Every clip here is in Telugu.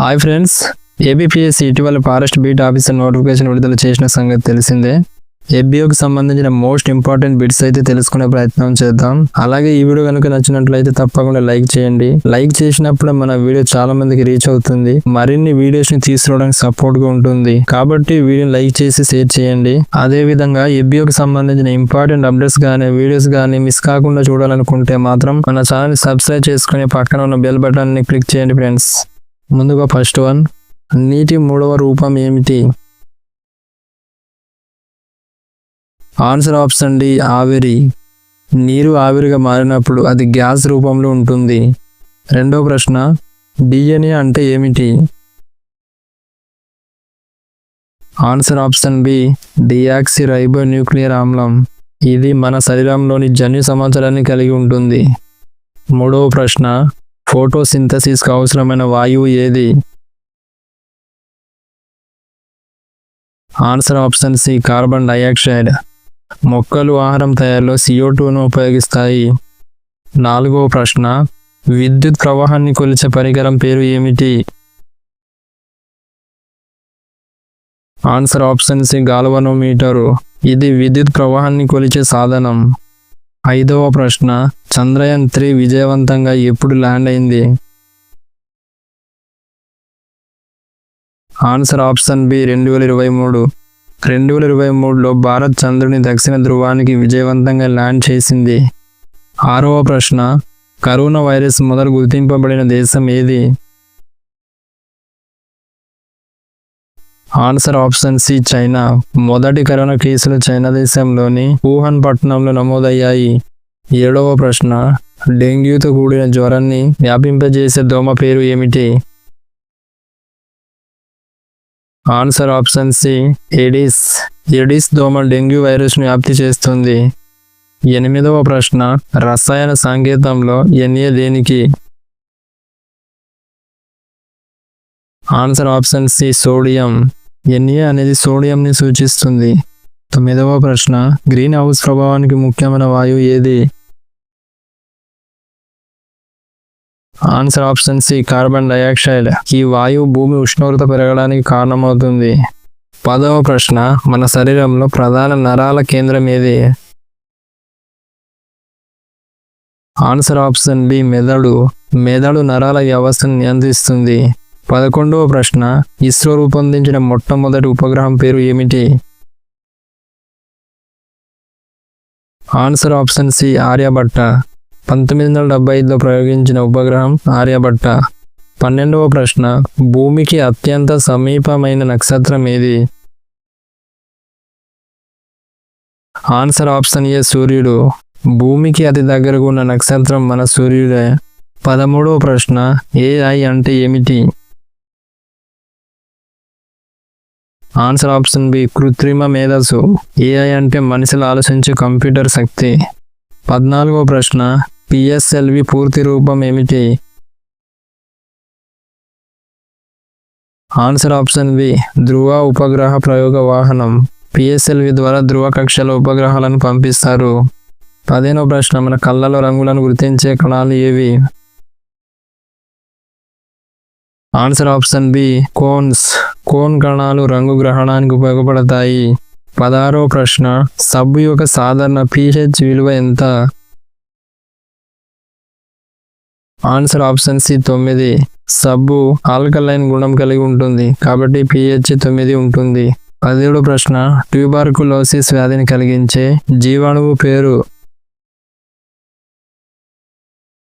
హాయ్ ఫ్రెండ్స్ ఏబిపిఎస్ ఇటీవల ఫారెస్ట్ బీట్ ఆఫీసర్ నోటిఫికేషన్ విడుదల చేసిన సంగతి తెలిసిందే. ఎఫ్బిఓకి సంబంధించిన మోస్ట్ ఇంపార్టెంట్ బిట్స్ అయితే తెలుసుకునే ప్రయత్నం చేద్దాం. అలాగే ఈ వీడియో కనుక నచ్చినట్లయితే తప్పకుండా లైక్ చేయండి. లైక్ చేసినప్పుడు మన వీడియో చాలా మందికి రీచ్ అవుతుంది. మరిన్ని వీడియోస్ని తీసుకురావడానికి సపోర్ట్గా ఉంటుంది. కాబట్టి వీడియో లైక్ చేసి షేర్ చేయండి. అదే విధంగా ఎఫ్బిఓకి సంబంధించిన ఇంపార్టెంట్ అప్డేట్స్ కానీ వీడియోస్ కానీ మిస్ కాకుండా చూడాలనుకుంటే మాత్రం మన ఛానల్ సబ్స్క్రైబ్ చేసుకుని పక్కన ఉన్న బెల్ బటన్ని క్లిక్ చేయండి ఫ్రెండ్స్ ముందుగా ఫస్ట్ వన్ నీటి మూడవ రూపం ఏమిటి? ఆన్సర్ ఆప్షన్ డి ఆవిరి. నీరు ఆవిరిగా మారినప్పుడు అది గ్యాస్ రూపంలో ఉంటుంది. రెండో ప్రశ్న డిఎన్ఏ అంటే ఏమిటి? Answer option B deoxyribo nuclear ఆమ్లం ఇది మన శరీరంలోని జన్యు సమాచారాన్ని కలిగి ఉంటుంది. మూడవ ప్రశ్న ఫోటోసింథసిస్కు అవసరమైన వాయువు ఏది? Answer option C carbon dioxide మొక్కలు ఆహారం తయారీలో సిఓ టూను ఉపయోగిస్తాయి. నాలుగవ ప్రశ్న విద్యుత్ ప్రవాహాన్ని కొలిచే పరికరం పేరు ఏమిటి? Answer option C galvanometer. ఇది విద్యుత్ ప్రవాహాన్ని కొలిచే సాధనం. ఐదవ ప్రశ్న చంద్రయాన్ త్రీ విజయవంతంగా ఎప్పుడు ల్యాండ్ అయింది? ఆన్సర్ ఆప్షన్ బి రెండు వేల ఇరవై మూడు. రెండు వేల ఇరవై మూడులో భారత్ చంద్రుని దక్షిణ ధృవానికి విజయవంతంగా ల్యాండ్ చేసింది. ఆరవ ప్రశ్న కరోనా వైరస్ మొదలు గుర్తింపబడిన దేశం ఏది? Answer option C China. మొదటి కరోనా కేసులు చైనా దేశంలోని వుహాన్ పట్టణంలో నమోదయ్యాయి. ఏడవ ప్రశ్న. డెంగ్యూతో కూడిన జ్వరాన్ని వ్యాపింపజేసే దోమ పేరు ఏమిటి? Answer option C Aedes Aedes దోమ డెంగ్యూ వైరస్ను వ్యాప్తి చేస్తుంది. ఎనిమిదవ ప్రశ్న రసాయన సంకేతంలో ఎన్ఏ దేనికి? Answer option C sodium NA అనేది సోడియంని సూచిస్తుంది. తొమ్మిదవ ప్రశ్న గ్రీన్ హౌస్ ప్రభావానికి ముఖ్యమైన వాయువు ఏది? Answer option C carbon dioxide ఈ వాయువు భూమి ఉష్ణోగ్రత పెరగడానికి కారణమవుతుంది. పదవ ప్రశ్న మన శరీరంలో ప్రధాన నరాల కేంద్రం ఏది? ఆన్సర్ ఆప్షన్ బి మెదడు. మెదడు నరాల వ్యవస్థను నియంత్రిస్తుంది. పదకొండవ ప్రశ్న ఇస్రో రూపొందించిన మొట్టమొదటి ఉపగ్రహం పేరు ఏమిటి? Answer option C Aryabhata. పంతొమ్మిది వందల డెబ్బై ఐదులో ప్రయోగించిన ఉపగ్రహం ఆర్యభట్ట. పన్నెండవ ప్రశ్న భూమికి అత్యంత సమీపమైన నక్షత్రం ఏది? ఆన్సర్ ఆప్షన్ ఏ సూర్యుడు. భూమికి అతి దగ్గరకు ఉన్న నక్షత్రం మన సూర్యుడే. పదమూడవ ప్రశ్న ఏఐ అంటే ఏమిటి? ఆన్సర్ ఆప్షన్ బి కృత్రిమ మేధస్సు. ఏఐ అంటే మనుషులు ఆలోచించే కంప్యూటర్ శక్తి. పద్నాలుగో ప్రశ్న పిఎస్ఎల్వి పూర్తి రూపం ఏమిటి ఆన్సర్ ఆప్షన్ బి ధ్రువ ఉపగ్రహ ప్రయోగ వాహనం. పిఎస్ఎల్వి ద్వారా ధ్రువ కక్షల ఉపగ్రహాలను పంపిస్తారు. పదిహేనో ప్రశ్న మన కళ్ళలో రంగులను గుర్తించే కణాలు ఏవి? Answer option B cones. Cone కణాలు రంగు గ్రహణానికి ఉపయోగపడతాయి. పదహారవ ప్రశ్న సబ్బు యొక్క సాధారణ పిహెచ్ విలువ ఎంత? ఆన్సర్ ఆప్షన్ సి తొమ్మిది. సబ్బు ఆల్కలైన్ గుణం కలిగి ఉంటుంది కాబట్టి పిహెచ్ తొమ్మిది ఉంటుంది. పదిహేడు ప్రశ్న ట్యూబార్కులోసిస్ వ్యాధిని కలిగించే జీవాణువు పేరు?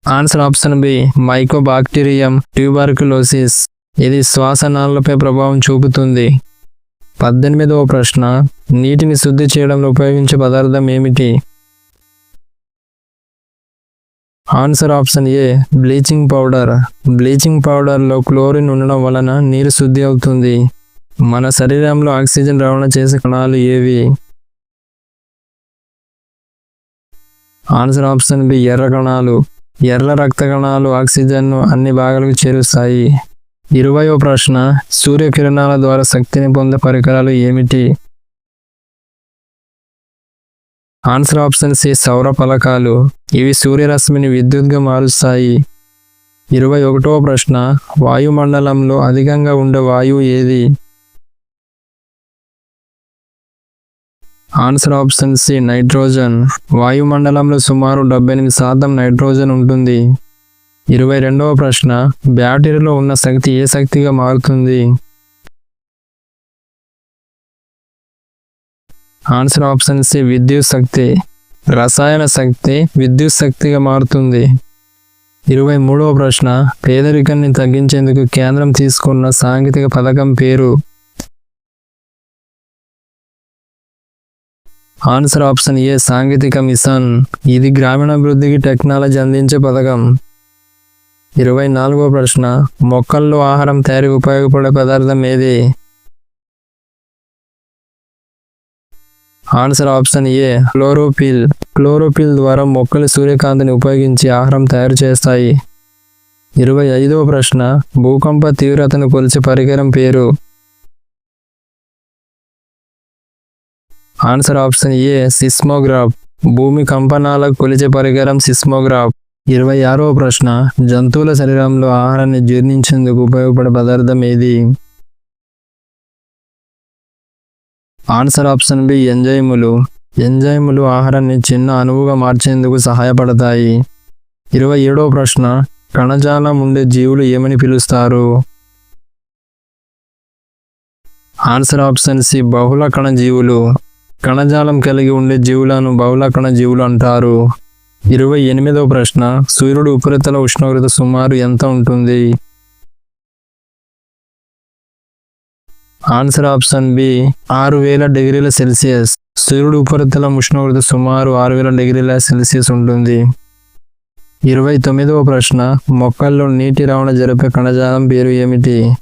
Answer option B mycobacterium tuberculosis. ఇది శ్వాసనాళాలపై ప్రభావం చూపుతుంది. పద్దెనిమిదవ ప్రశ్న నీటిని శుద్ధి చేయడంలో ఉపయోగించే పదార్థం ఏమిటి? Answer option A bleaching powder. Bleaching పౌడర్లో క్లోరిన్ ఉండడం వలన నీరు శుద్ధి అవుతుంది. మన శరీరంలో ఆక్సిజన్ రవాణా చేసే కణాలు ఏవి? ఆన్సర్ ఆప్షన్ బి ఎర్ర కణాలు. ఎర్ర రక్త కణాలు ఆక్సిజన్ను అన్ని భాగాలకు చేరుస్తాయి. ఇరవయో ప్రశ్న సూర్యకిరణాల ద్వారా శక్తిని పొందే పరికరాలు ఏమిటి? ఆన్సర్ ఆప్షన్ సి సౌర ఫలకాలు. ఇవి సూర్యరశ్మిని విద్యుత్గా మారుస్తాయి. ఇరవై ఒకటవ ప్రశ్న వాయుమండలంలో అధికంగా ఉండే వాయువు ఏది? Answer option C nitrogen. వాయుమండలంలో సుమారు డెబ్బై ఎనిమిది శాతం నైట్రోజన్ ఉంటుంది. ఇరవై రెండవ ప్రశ్న బ్యాటరీలో ఉన్న శక్తి ఏ శక్తిగా మారుతుంది? ఆన్సర్ ఆప్షన్ సి విద్యుత్ శక్తి. రసాయన శక్తి విద్యుత్ శక్తిగా మారుతుంది. ఇరవై మూడవ ప్రశ్న పేదరికాన్ని తగ్గించేందుకు కేంద్రం తీసుకున్న సాంకేతిక పథకం పేరు? ఆన్సర్ ఆప్షన్ ఏ సాంకేతిక మిషన్. ఇది గ్రామీణాభివృద్ధికి టెక్నాలజీ అందించే పథకం. ఇరవై నాలుగవ ప్రశ్న మొక్కల్లో ఆహారం తయారీ ఉపయోగపడే పదార్థం ఏది? ఆన్సర్ ఆప్షన్ ఏ క్లోరోపిల్ క్లోరోపిల్ ద్వారా మొక్కలు సూర్యకాంతిని ఉపయోగించి ఆహారం తయారు చేస్తాయి. ఇరవై ఐదవ ప్రశ్న భూకంప తీవ్రతను కొలిచే పరికరం పేరు? Answer option A seismograph. భూమి కంపనాలకు కొలిచే పరికరం సిస్మోగ్రాఫ్. ఇరవై ఆరవ ప్రశ్న జంతువుల శరీరంలో ఆహారాన్ని జీర్ణించేందుకు ఉపయోగపడే పదార్థం ఏది? ఆన్సర్ ఆప్షన్ బి ఎంజైములు ఎంజైములు ఆహారాన్ని చిన్న అణువుగా మార్చేందుకు సహాయపడతాయి ఇరవై ఏడవ ప్రశ్న కణజాలం ఉండే జీవులు ఏమని పిలుస్తారు ఆన్సర్ ఆప్షన్ సి బహుళ కణ జీవులు కణజాలం కలిగి ఉండే జీవులను బహుళ కణ జీవులు అంటారు ఇరవై ఎనిమిదవ ప్రశ్న సూర్యుడు ఉపరితల ఉష్ణోగ్రత సుమారు ఎంత ఉంటుంది ఆన్సర్ ఆప్షన్ బి ఆరు వేల డిగ్రీల సెల్సియస్. సూర్యుడు ఉపరితలం ఉష్ణోగ్రత సుమారు ఆరు వేల డిగ్రీల సెల్సియస్ ఉంటుంది. ఇరవై తొమ్మిదవ ప్రశ్న మొక్కల్లో నీటి రవాణా జరిపే కణజాలం పేరు ఏమిటి?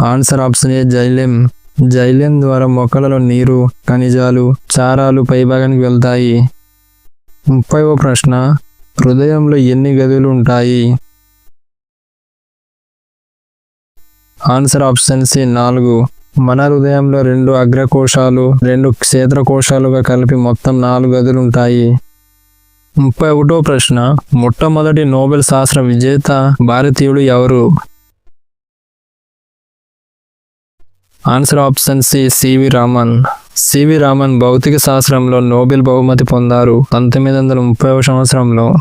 ఆన్సర్ ఆప్షన్ ఏ జైలెం. జైలెం ద్వారా మొక్కలలో నీరు ఖనిజాలు చారాలు పైభాగానికి వెళ్తాయి. ముప్పైవ ప్రశ్న హృదయంలో ఎన్ని గదులు ఉంటాయి? ఆన్సర్ ఆప్షన్ సి నాలుగు. మన హృదయంలో రెండు అగ్రకోశాలు రెండు క్షేత్రకోశాలుగా కలిపి మొత్తం నాలుగు గదులు ఉంటాయి. ముప్పై ఒకటో ప్రశ్న మొట్టమొదటి నోబెల్ శాస్త్ర విజేత భారతీయుడు ఎవరు? Answer option C C V Raman C V Raman భౌతిక శాస్త్రంలో నోబెల్ బహుమతి పొందారు పంతొమ్మిది వందల ముప్పై సంవత్సరంలో.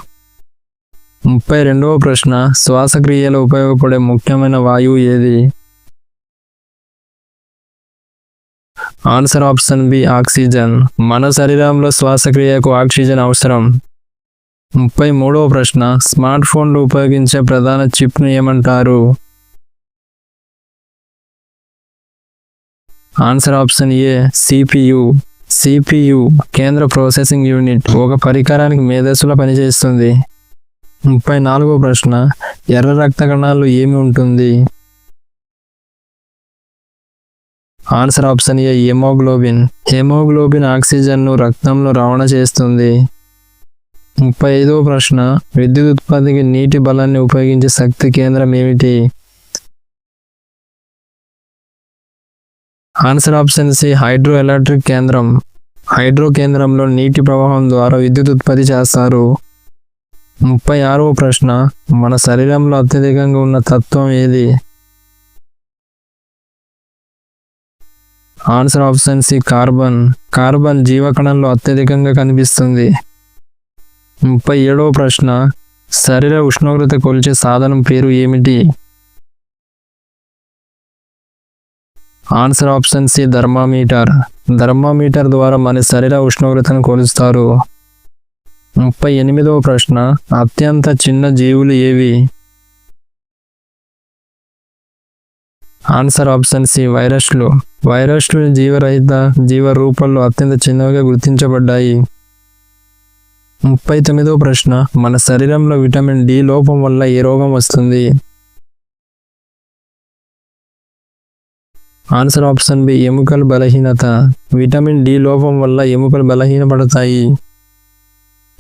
ముప్పై రెండవ ప్రశ్న శ్వాసక్రియలో ఉపయోగపడే ముఖ్యమైన వాయువు ఏది? ఆన్సర్ ఆప్షన్ బి ఆక్సిజన్ మన శరీరంలో శ్వాసక్రియకు ఆక్సిజన్ అవసరం. ముప్పై మూడవ ప్రశ్న స్మార్ట్ ఫోన్లు ఉపయోగించే ప్రధాన చిప్ను ఏమంటారు? Answer option A CPU CPU కేంద్ర ప్రాసెసింగ్ యూనిట్ ఒక పరికరానికి మేధస్సులో పనిచేస్తుంది. ముప్పై నాలుగో ప్రశ్న ఎర్ర రక్త కణాలు ఏమి ఉంటుంది? Answer option A haemoglobin. Haemoglobin ఆక్సిజన్ను రక్తంలో రవాణా చేస్తుంది. ముప్పై ఐదవ ప్రశ్న విద్యుత్ ఉత్పత్తికి నీటి బలాన్ని ఉపయోగించే శక్తి కేంద్రం ఏమిటి? Answer option C hydro electric కేంద్రం. హైడ్రో కేంద్రంలో నీటి ప్రవాహం ద్వారా విద్యుత్ ఉత్పత్తి చేస్తారు. ముప్పై ఆరవ ప్రశ్న మన శరీరంలో అత్యధికంగా ఉన్న తత్వం ఏది? Answer option C carbon. Carbon జీవకణంలో అత్యధికంగా కనిపిస్తుంది. ముప్పై ఏడవ ప్రశ్న శరీర ఉష్ణోగ్రత కొలిచే సాధనం పేరు ఏమిటి? Answer option C thermometer. Thermometer ద్వారా మన శరీర ఉష్ణోగ్రతను కొలుస్తారు. ముప్పై ఎనిమిదవ ప్రశ్న. అత్యంత చిన్న జీవులు ఏవి? ఆన్సర్ ఆప్షన్ సి వైరస్లు వైరస్లు జీవరహిత జీవ రూపంలో అత్యంత చిన్నవిగా గుర్తించబడ్డాయి. ముప్పై తొమ్మిదవ ప్రశ్న. మన శరీరంలో విటమిన్ డి లోపం వల్ల ఏ రోగం వస్తుంది? ఆన్సర్ ఆప్షన్ బి ఎముకల బలహీనత. విటమిన్ డి లోపం వల్ల ఎముకలు బలహీనపడతాయి.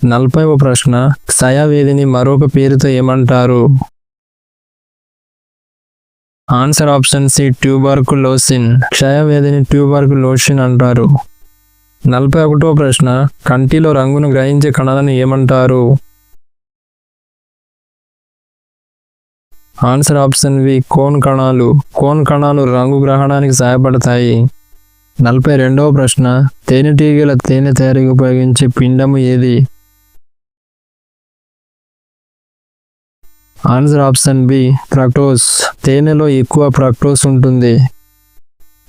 నలభైవ ప్రశ్న క్షయవ్యాధిని మరొక పేరుతో ఏమంటారు? ఆన్సర్ ఆప్షన్ సి ట్యూబర్కులోసిన్ క్షయవ్యాధిని ట్యూబర్కులోసిన్ అంటారు. నలభై ఒకటో ప్రశ్న కంటిలో రంగును గ్రహించే కణాలను ఏమంటారు? ఆన్సర్ ఆప్షన్ వి కోన్ కణాలు. కోన్ కణాలు రంగు గ్రహణానికి సహాయపడతాయి. నలభై రెండవ ప్రశ్న తేనెటీగల తేనె తయారీకి ఉపయోగించే పిండము ఏది? Answer option B fructose. తేనెలో ఎక్కువ ఫ్రక్టోస్ ఉంటుంది.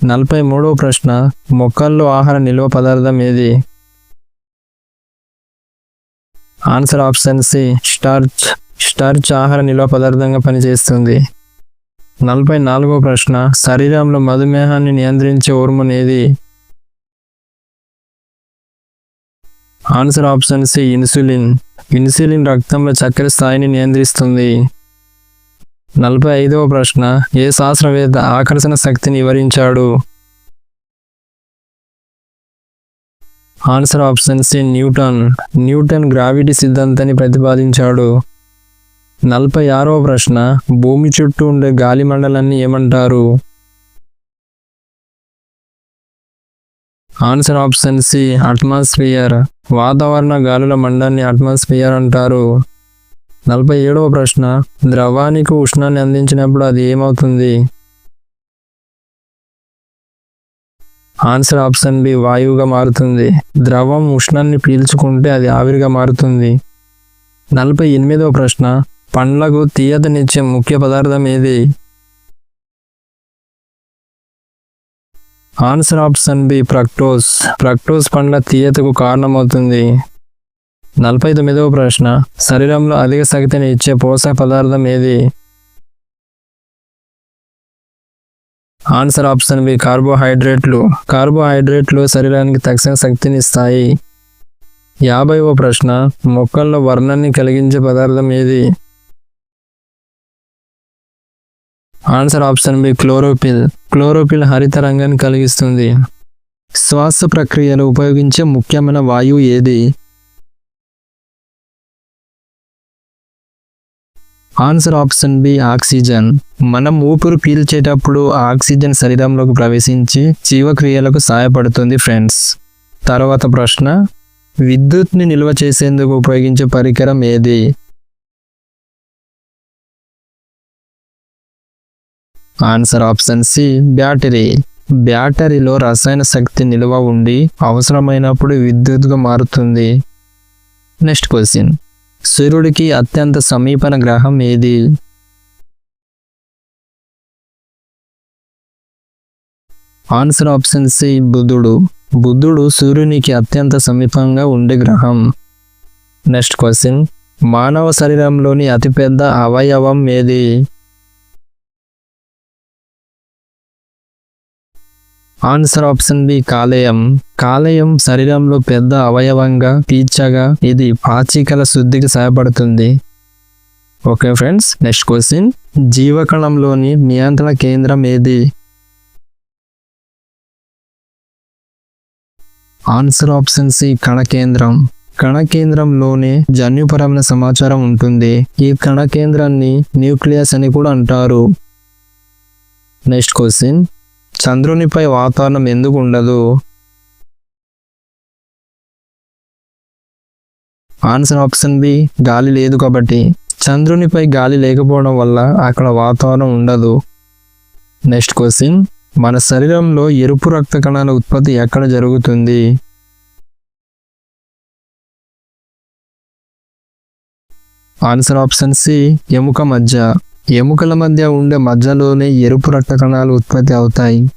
నలభై మూడవ ప్రశ్న మొక్కల్లో ఆహార నిల్వ పదార్థం ఏది? Answer option C starch. Starch ఆహార నిల్వ పదార్థంగా పనిచేస్తుంది. నలభై నాలుగో ప్రశ్న శరీరంలో మధుమేహాన్ని నియంత్రించే హార్మోన్ ఏది? Answer option C insulin. Insulin రక్తంలో చక్కెర స్థాయిని నియంత్రిస్తుంది. నలభై ఐదవ ప్రశ్న ఏ శాస్త్రవేత్త ఆకర్షణ శక్తిని వివరించాడు? Answer option C Newton. Newton gravity సిద్ధాంతాన్ని ప్రతిపాదించాడు. నలభై ఆరవ ప్రశ్న భూమి చుట్టూ ఉండే గాలి మండలాన్ని ఏమంటారు? Answer option C atmosphere. వాతావరణ గాలుల మండలాన్ని అట్మాస్ఫియర్ అంటారు. నలభై ఏడవ ప్రశ్న ద్రవానికి ఉష్ణాన్ని అందించినప్పుడు అది ఏమవుతుంది? ఆన్సర్ ఆప్షన్ బి వాయువుగా మారుతుంది. ద్రవం ఉష్ణాన్ని పీల్చుకుంటే అది ఆవిరిగా మారుతుంది. నలభై ఎనిమిదవ ప్రశ్న పండ్లకు తీయతనిచ్చే ముఖ్య పదార్థం ఏది? Answer option B fructose fructose పండ్ల తీయతకు కారణమవుతుంది. నలభై తొమ్మిదవ ప్రశ్న. శరీరంలో అధిక శక్తిని ఇచ్చే పోషక పదార్థం ఏది? ఆన్సర్ ఆప్షన్ బి కార్బోహైడ్రేట్లు కార్బోహైడ్రేట్లు శరీరానికి తక్షణ శక్తిని ఇస్తాయి. యాభైవ ప్రశ్న. మొక్కల్లో వర్ణాన్ని కలిగించే పదార్థం ఏది? Answer option B chlorophyll. Chlorophyll హరిత రంగాన్ని కలిగిస్తుంది. శ్వాస ప్రక్రియలో ఉపయోగించే ముఖ్యమైన వాయువు ఏది? Answer option B oxygen. మనం ఊపిరి పీల్చేటప్పుడు ఆక్సిజన్ శరీరంలోకి ప్రవేశించి జీవక్రియలకు సహాయపడుతుంది ఫ్రెండ్స్. తర్వాత ప్రశ్న విద్యుత్ని నిల్వ చేసేందుకు ఉపయోగించే పరికరం ఏది? ఆన్సర్ ఆప్షన్ సి బ్యాటరీ బ్యాటరీలో రసాయన శక్తి నిల్వ ఉండి అవసరమైనప్పుడు విద్యుత్గా మారుతుంది. నెక్స్ట్ క్వశ్చన్ సూర్యుడికి అత్యంత సమీపన గ్రహం ఏది? ఆన్సర్ ఆప్షన్ సి బుధుడు. బుధుడు సూర్యునికి అత్యంత సమీపంగా ఉండే గ్రహం. నెక్స్ట్ క్వశ్చన్ మానవ శరీరంలోని అతిపెద్ద అవయవం ఏది? ఆన్సర్ ఆప్షన్ బి కాలేయం. కాలేయం శరీరంలో పెద్ద అవయవంగా పీచగా ఇది పాచికల శుద్ధికి సహాయపడుతుంది. ఓకే ఫ్రెండ్స్ నెక్స్ట్ క్వశ్చన్ జీవకణంలోని నియంత్రణ కేంద్రం ఏది? ఆన్సర్ ఆప్షన్ సి కణకేంద్రం. కణకేంద్రంలోనే జన్యుపరమైన సమాచారం ఉంటుంది. ఈ కణకేంద్రాన్ని న్యూక్లియస్ అని కూడా అంటారు. నెక్స్ట్ క్వశ్చన్ చంద్రునిపై వాతావరణం ఎందుకు ఉండదు? ఆన్సర్ ఆప్షన్ బి గాలి లేదు కాబట్టి. చంద్రునిపై గాలి లేకపోవడం వల్ల అక్కడ వాతావరణం ఉండదు. Next question. మన శరీరంలో ఎరుపు రక్త కణాల ఉత్పత్తి ఎక్కడ జరుగుతుంది? ఆన్సర్ ఆప్షన్ సి ఎముక మధ్య. ఎముకల మధ్య ఉండే మధ్యలోనే ఎరుపు రక్త కణాలు ఉత్పత్తి అవుతాయి.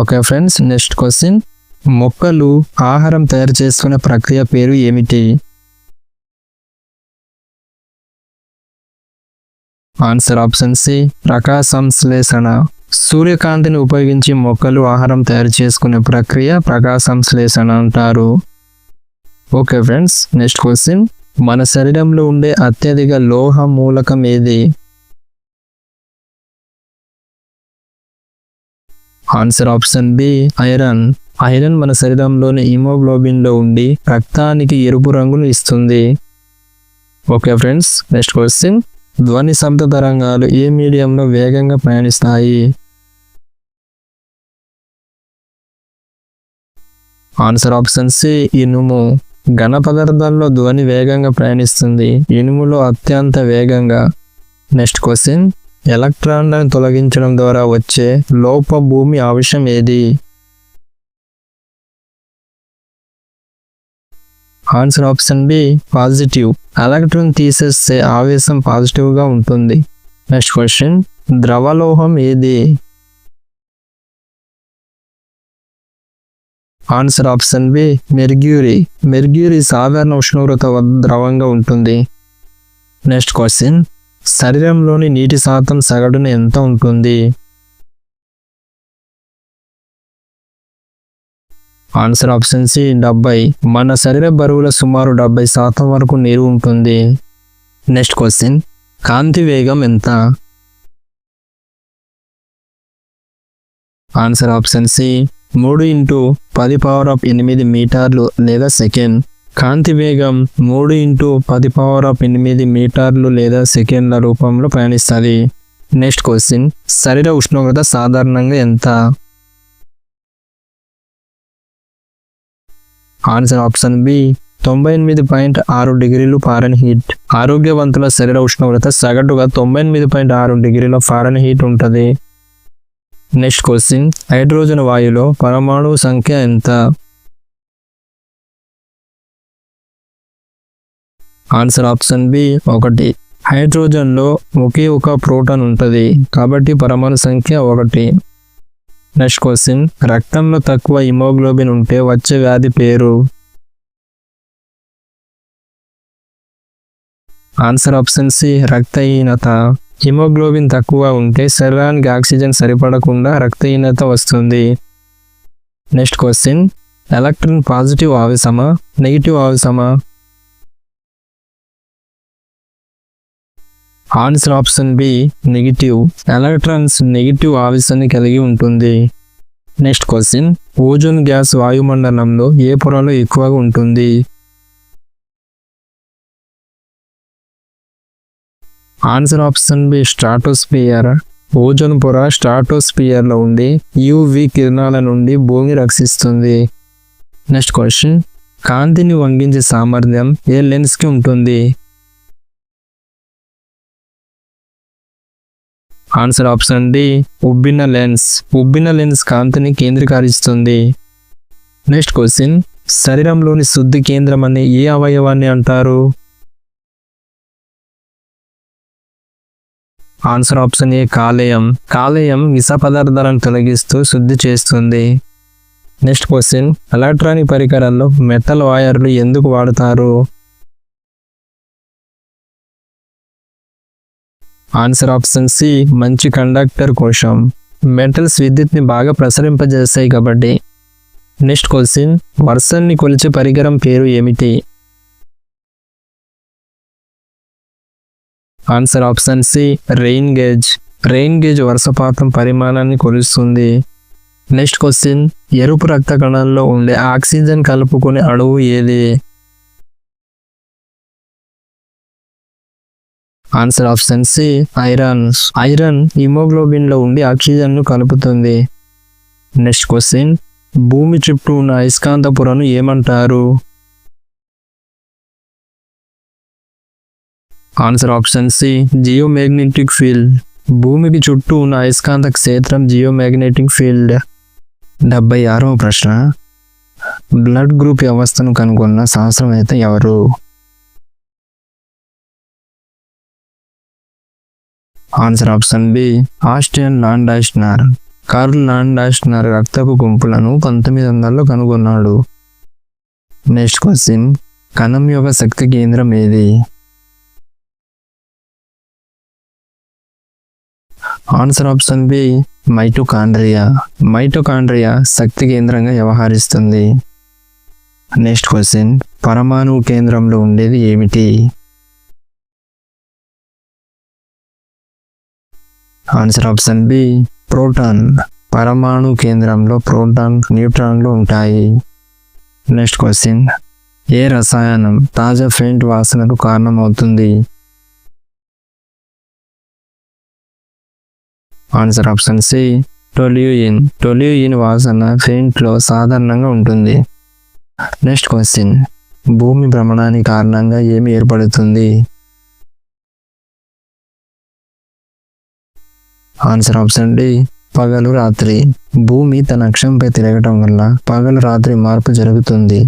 Okay friends next question. మొక్కలు ఆహారం తయారు చేసుకునే ప్రక్రియ పేరు ఏమిటి? ఆన్సర్ ఆప్షన్ సి ప్రకాశంశ్లేషణ సూర్యకాంతిని ఉపయోగించి మొక్కలు ఆహారం తయారు చేసుకునే ప్రక్రియ ప్రకాశంశ్లేషణ అంటారు. Okay friends next question. మన శరీరంలో ఉండే అత్యధిక లోహ మూలకం ఏది? Answer option B iron iron మన శరీరంలోని హిమోగ్లోబిన్లో ఉండి రక్తానికి ఎరుపు రంగును ఇస్తుంది. ఓకే ఫ్రెండ్స్ నెక్స్ట్ క్వశ్చన్ ధ్వని శబ్ద తరంగాలు ఏ మీడియంలో వేగంగా ప్రయాణిస్తాయి? ఆన్సర్ ఆప్షన్ సి ఇనుము. ఘన పదార్థాల్లో ధ్వని వేగంగా ప్రయాణిస్తుంది. ఇనుములో అత్యంత వేగంగా. నెక్స్ట్ క్వశ్చన్ ఎలక్ట్రాన్లను తొలగించడం ద్వారా వచ్చే లోప భూమి ఆవిషం ఏది? Answer option B positive. Electron తీసేస్తే ఆవేశం పాజిటివ్గా ఉంటుంది. నెక్స్ట్ క్వశ్చన్ ద్రవలోహం ఏది? Answer option B mercury mercury సాధారణ ఉష్ణోగ్రత ద్రవంగా ఉంటుంది. నెక్స్ట్ క్వశ్చన్ శరీరంలోని నీటి శాతం సగటున ఎంత ఉంటుంది? ఆన్సర్ ఆప్షన్ సి డెబ్బై. మన శరీర బరువుల సుమారు డెబ్బై శాతం వరకు నీరు ఉంటుంది. Next question. కాంతి వేగం ఎంత? ఆన్సర్ ఆప్షన్ సి మూడు ఇంటూ పది పవర్ ఆఫ్ ఎనిమిది మీటర్లు లేదా సెకండ్. కాంతి వేగం మూడు ఇంటూ పది పవర్ ఆఫ్ ఎనిమిది మీటర్లు లేదా సెకండ్ల రూపంలో ప్రయాణిస్తుంది. నెక్స్ట్ క్వశ్చన్ శరీర ఉష్ణోగ్రత సాధారణంగా ఎంత? ఆన్సర్ ఆప్షన్ బి తొంభై ఎనిమిది పాయింట్ ఆరు డిగ్రీలు ఫారెన్ హీట్ ఆరోగ్యవంతుల శరీర ఉష్ణోగ్రత సగటుగా తొంభై ఎనిమిది పాయింట్ ఆరు డిగ్రీల ఫారెన్ హీట్ ఉంటుంది. నెక్స్ట్ క్వశ్చన్ హైడ్రోజన్ వాయువులో పరమాణు సంఖ్య ఎంత? ఆన్సర్ ఆప్షన్ బి ఒకటి. హైడ్రోజన్లో ఒకే ఒక ప్రోటాన్ ఉంటుంది కాబట్టి పరమాణు సంఖ్య ఒకటి. Next question. రక్తంలో తక్కువ హిమోగ్లోబిన్ ఉంటే వచ్చే వ్యాధి పేరు? ఆన్సర్ ఆప్షన్ సి రక్తహీనత. హిమోగ్లోబిన్ తక్కువ ఉంటే శరీరానికి ఆక్సిజన్ సరిపడకుండా రక్తహీనత వస్తుంది. Next question. ఎలక్ట్రాన్ పాజిటివ్ ఆవేశమా? Negative ఆవేశమా? Answer option B negative. Electrons negative ఆవేశాన్ని కలిగి ఉంటుంది. Next question. ఓజోన్ గ్యాస్ వాయుమండలంలో ఏ పొరలో ఎక్కువగా ఉంటుంది? Answer option B stratosphere ozone పొర స్ట్రాటోస్పియర్లో ఉండి యువి కిరణాల నుండి భూమి రక్షిస్తుంది. Next question. కాంతిని వంగించే సామర్థ్యం ఏ లెన్స్కి ఉంటుంది? ఆన్సర్ ఆప్షన్ డి ఉబ్బిన లెన్స్. ఉబ్బిన లెన్స్ కాంతిని కేంద్రీకరిస్తుంది. నెక్స్ట్ క్వశ్చన్ శరీరంలోని శుద్ధి కేంద్రం అని ఏ అవయవాన్ని అంటారు? ఆన్సర్ ఆప్షన్ ఏ కాలేయం. కాలేయం విష పదార్థాలను తొలగిస్తూ శుద్ధి చేస్తుంది. నెక్స్ట్ క్వశ్చన్ ఎలక్ట్రానిక్ పరికరాల్లో మెటల్ వాయర్లు ఎందుకు వాడతారు? ఆన్సర్ ఆప్షన్ సి మంచి కండక్టర్ కోసం. మెటల్స్ విద్యుత్ని బాగా ప్రసరింపజేస్తాయి కాబట్టి. నెక్స్ట్ క్వశ్చన్ వర్షాన్ని కొలిచే పరికరం పేరు ఏమిటి? Answer option C rain gauge rain gauge వర్షపాతం పరిమాణాన్ని కొలుస్తుంది. నెక్స్ట్ క్వశ్చన్ ఎరుపు రక్త కణంలో ఉండే ఆక్సిజన్ కలుపుకునే అణువు ఏది? Answer option C iron iron హిమోగ్లోబిన్లో ఉండి ఆక్సిజన్ను కలుపుతుంది. నెక్స్ట్ క్వశ్చన్ భూమి చుట్టూ ఉన్న అయస్కాంత పొరను ఏమంటారు answer option C geomagnetic field భూమికి చుట్టూ ఉన్న అయస్కాంత క్షేత్రం జియోమాగ్నెటిక్ ఫీల్డ్ డెబ్బై ఆరవ ప్రశ్న. బ్లడ్ గ్రూప్ వ్యవస్థను కనుగొన్న శాస్త్రవేత్త ఎవరు? Answer option B Austrian Landsteiner Karl Landsteiner రక్తపు గుంపులను పంతొమ్మిది వందలలో కనుగొన్నాడు. నెక్స్ట్ క్వశ్చన్ కణం యొక్క శక్తి కేంద్రం ఏది? Answer option B mitochondria. Mitochondria శక్తి కేంద్రంగా వ్యవహరిస్తుంది. నెక్స్ట్ క్వశ్చన్ పరమాణు కేంద్రంలో ఉండేది ఏమిటి? ఆన్సర్ ఆప్షన్ బి ప్రోటాన్ పరమాణు కేంద్రంలో ప్రోటాన్ న్యూట్రాన్లు ఉంటాయి. నెక్స్ట్ క్వశ్చన్ ఏ రసాయనం తాజా ఫెయింట్ వాసనకు కారణమవుతుంది? Answer option C toluene toluene వాసన ఫెయింట్లో సాధారణంగా ఉంటుంది. నెక్స్ట్ క్వశ్చన్ భూమి భ్రమణానికి కారణంగా ఏమి ఏర్పడుతుంది? ఆన్సర్ ఆప్షన్ డి పగలు రాత్రి. భూమి తన అక్షంపై తిరగటం వల్ల పగలు రాత్రి మార్పు జరుగుతుంది.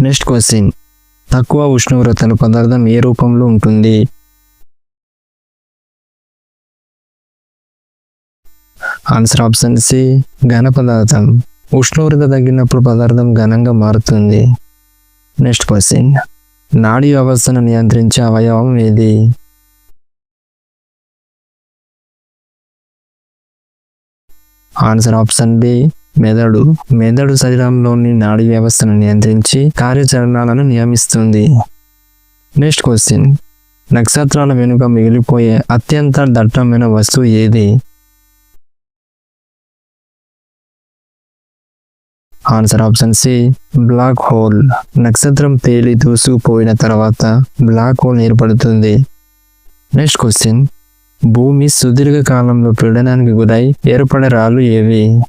Next question. తక్కువ ఉష్ణోగ్రతల పదార్థం ఏ రూపంలో ఉంటుంది? ఆన్సర్ ఆప్షన్ సి ఘన పదార్థం. ఉష్ణోగ్రత తగ్గినప్పుడు పదార్థం ఘనంగా మారుతుంది. Next question. నాడీ వ్యవస్థను నియంత్రించే అవయవం ఏది? ఆన్సర్ ఆప్షన్ బి మెదడు. మెదడు శరీరంలోని నాడీ వ్యవస్థను నియంత్రించి కార్యాచరణలను నియమిస్తుంది. Next question. నక్షత్రాల వెనుక మిగిలిపోయే అత్యంత దట్టమైన వస్తువు ఏది? Answer option C black hole. నక్షత్రం తేలి దూసుకుపోయిన తర్వాత బ్లాక్ హోల్ ఏర్పడుతుంది. Next question. భూమి సుదీర్ఘ కాలంలో పీడనానికి గురై ఏర్పడే రాళ్ళు ఏవి?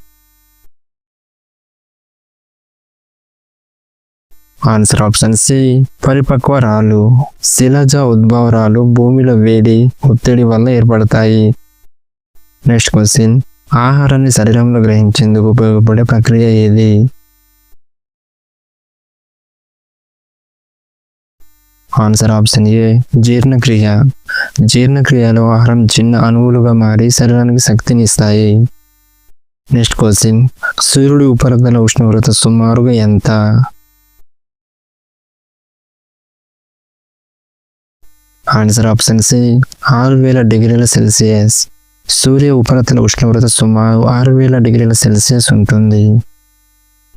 ఆన్సర్ ఆప్షన్ సి పరిపక్వ రాళ్ళు. శిలజ ఉద్భవరాలు భూమిలో వేడి ఒత్తిడి వల్ల ఏర్పడతాయి. నెక్స్ట్ క్వశ్చన్ ఆహారాన్ని శరీరంలో గ్రహించేందుకు ఉపయోగపడే ప్రక్రియ ఏది? ఆన్సర్ ఆప్షన్ ఏ జీర్ణక్రియ. జీర్ణక్రియలో ఆహారం చిన్న అణువులుగా మారి శరీరానికి శక్తిని ఇస్తాయి. నెక్స్ట్ క్వశ్చన్ సూర్యుడి ఉపరితల ఉష్ణోగ్రత సుమారుగా ఎంత? ఆన్సర్ ఆప్షన్ సి ఆరు వేల డిగ్రీల సెల్సియస్. సూర్య ఉపరితల ఉష్ణోగ్రత సుమారు ఆరు వేల డిగ్రీల సెల్సియస్ ఉంటుంది.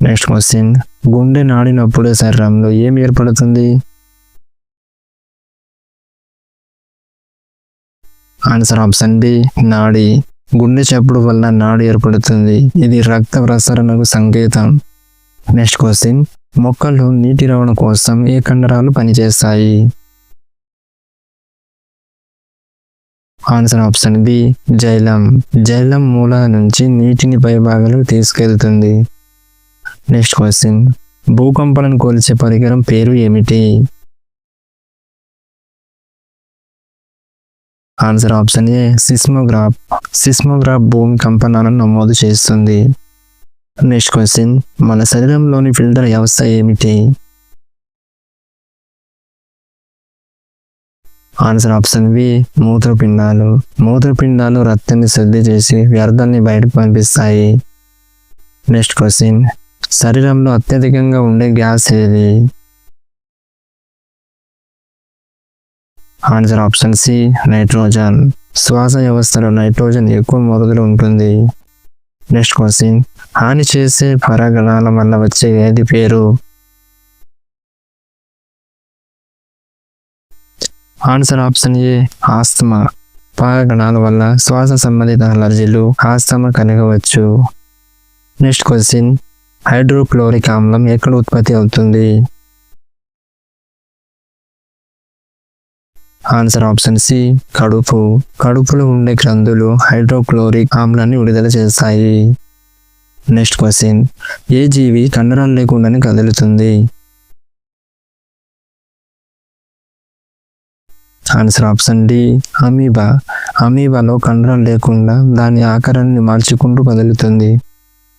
నెక్స్ట్ క్వశ్చన్ గుండె నాడినప్పుడు శరీరంలో ఏం ఏర్పడుతుంది? ఆన్సర్ ఆప్షన్ బి నాడి. గుండె చప్పుడు వల్ల నాడి ఏర్పడుతుంది. ఇది రక్త ప్రసరణకు సంకేతం. Next question. మొక్కలు నీటి రవాణా కోసం ఏ కండరాలు పనిచేస్తాయి? Answer option B xylem. Xylem మూల నుంచి నీటిని పైభాగాలు తీసుకెళ్తుంది. Next question. భూకంపాలను కోల్చే పరికరం పేరు ఏమిటి? Answer option A seismograph. Seismograph భూమి కంపనాలను నమోదు చేస్తుంది. నెక్స్ట్ క్వశ్చన్ మన శరీరంలోని ఫిల్టర్ వ్యవస్థ ఏమిటి? ఆన్సర్ ఆప్షన్ బి మూత్రపిండాలు. మూత్రపిండాలు రక్తాన్ని శుద్ధి చేసి వ్యర్థాన్ని బయటకు పంపిస్తాయి. నెక్స్ట్ క్వశ్చన్ శరీరంలో అత్యధికంగా ఉండే గ్యాస్ ఏది? Answer option C nitrogen. శ్వాస వ్యవస్థలో నైట్రోజన్ ఎక్కువ మొదలు ఉంటుంది. Next question. హాని చేసే పరాగణాల వల్ల వచ్చే వ్యాధి పేరు? Answer option A asthma. పరాగణాల వల్ల శ్వాస సంబంధిత అలర్జీలు ఆస్తమా కలగవచ్చు నెక్స్ట్ క్వశ్చన్. హైడ్రోక్లోరిక్ ఆమ్లం ఎక్కడ ఉత్పత్తి అవుతుంది? ఆన్సర్ ఆప్షన్ సి కడుపు. కడుపులో ఉండే గ్రంథులు హైడ్రోక్లోరిక్ ఆమ్లాన్ని విడుదల చేస్తాయి. Next question. ఏ జీవి కండరాలు లేకుండానే కదులుతుంది? Answer option D amoeba. అమీబాలో కండరాలు లేకుండా దాని ఆకారాన్ని మార్చుకుంటూ కదులుతుంది.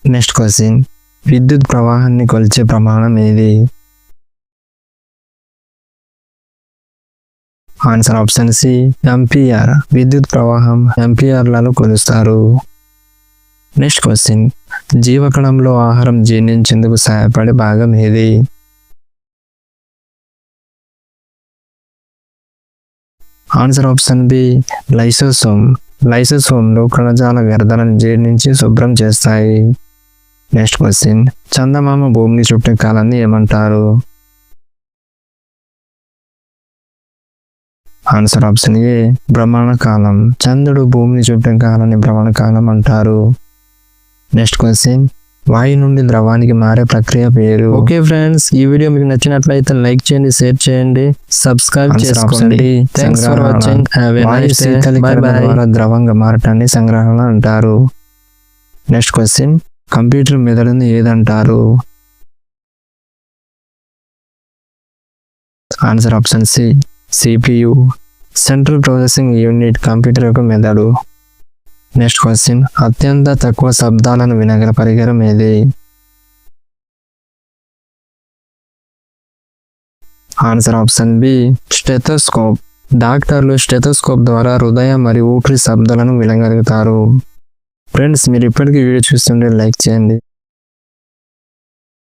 Next question. విద్యుత్ ప్రవాహాన్ని కొలిచే ప్రమాణం ఏది? Answer option C ampere. విద్యుత్ ప్రవాహం ఎంపీఆర్లలో కొలుస్తారు. Next question. జీవకణంలో ఆహారం జీర్ణించేందుకు సహాయపడే భాగం ఏది? Answer option B lysosome. లైసోసోమ్లో కణజాల వ్యర్థాలను జీర్ణించి శుభ్రం చేస్తాయి. Next question. చందమామ భూమిని చుట్టే కాలాన్ని ఏమంటారు? ఆన్సర్ ఆప్షన్ ఏ భ్రమణ కాలం. చంద్రుడు భూమిని చుట్టే కాలాన్ని భ్రమణ కాలం అంటారు. నెక్స్ట్ క్వశ్చన్ వాయు నుండి ద్రవానికి మారే ప్రక్రియ పేరు? ఓకే ఫ్రెండ్స్ ఈ వీడియో మీకు నచ్చినట్లయితే లైక్ చేయండి షేర్ చేయండి సబ్స్క్రైబ్ చేసుకోండి. థ్యాంక్స్ ఫర్ వాచింగ్ బై ద్రవంగా మారటాన్ని సంగ్రహణ అంటారు. నెక్స్ట్ క్వశ్చన్ కంప్యూటర్ మెదడుని ఏదంటారు? Answer option C CPU central processing unit computer యొక్క మెదడు నెక్స్ట్ క్వశ్చన్ అత్యంత తక్కువ శబ్దాలను వినగల పరికరం ఏది? ఆన్సర్ ఆప్షన్ బి స్టెథోస్కోప్ డాక్టర్లు స్టెథోస్కోప్ ద్వారా హృదయ మరియు ఊపిరి శబ్దాలను వినగలుగుతారు. ఫ్రెండ్స్ మీరు ఇప్పటికీ వీడియో చూస్తుంటే లైక్ చేయండి.